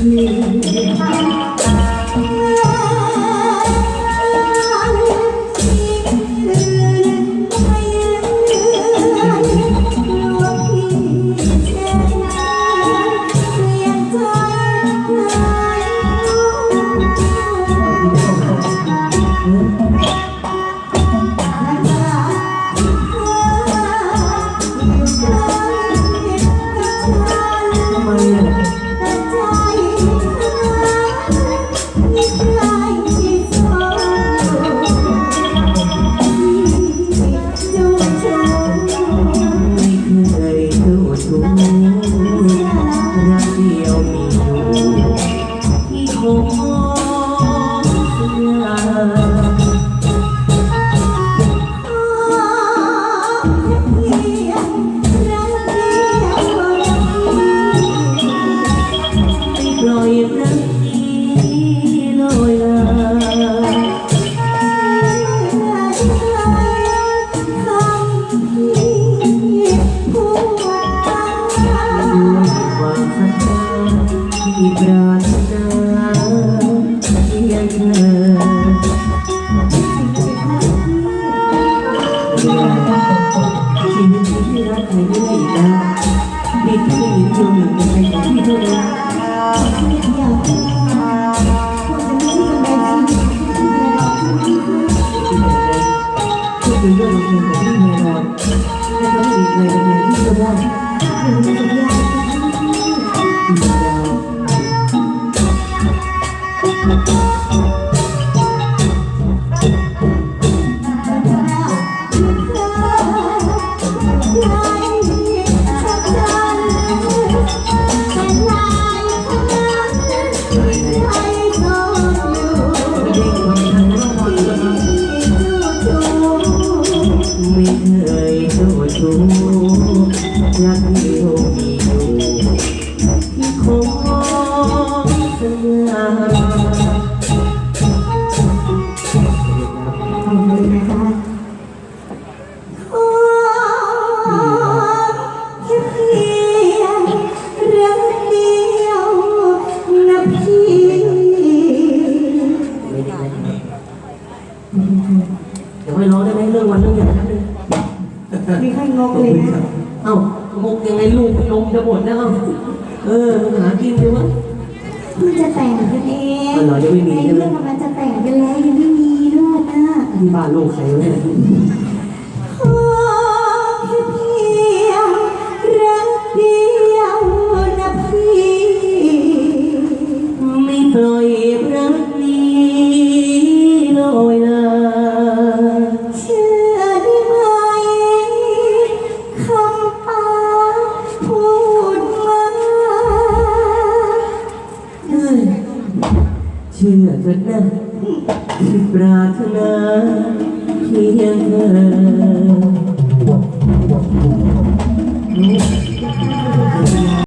ท ความศรัทธาที่ปรารถนาเพียงเธอชีวิตที่รักใครไม่ได้อีกแล้วมีแค่ผู้หญิงคนหนึ่งในใจของพี่เท่านั้นที่เป็นเรื่องของของพี่แน่นอนและก็ไม่มีใครเป็นอย่างที่ก็ได้ ไม่เคยโทษชู เลยนะเอ้าหกยังไงลูกลมจะหมดแล้วเอ้าเออหากินดีวะเพิ่งจะแต่งกันเองอ๋อเหรอยังไม่มีใช่ไหมเรื่องกำลังจะแต่งกันแล้วยังไม่มีลูกนะ ที่บ้านลูกใครวะเนี่ย เถิที่ปรารถนาเพียงเธอ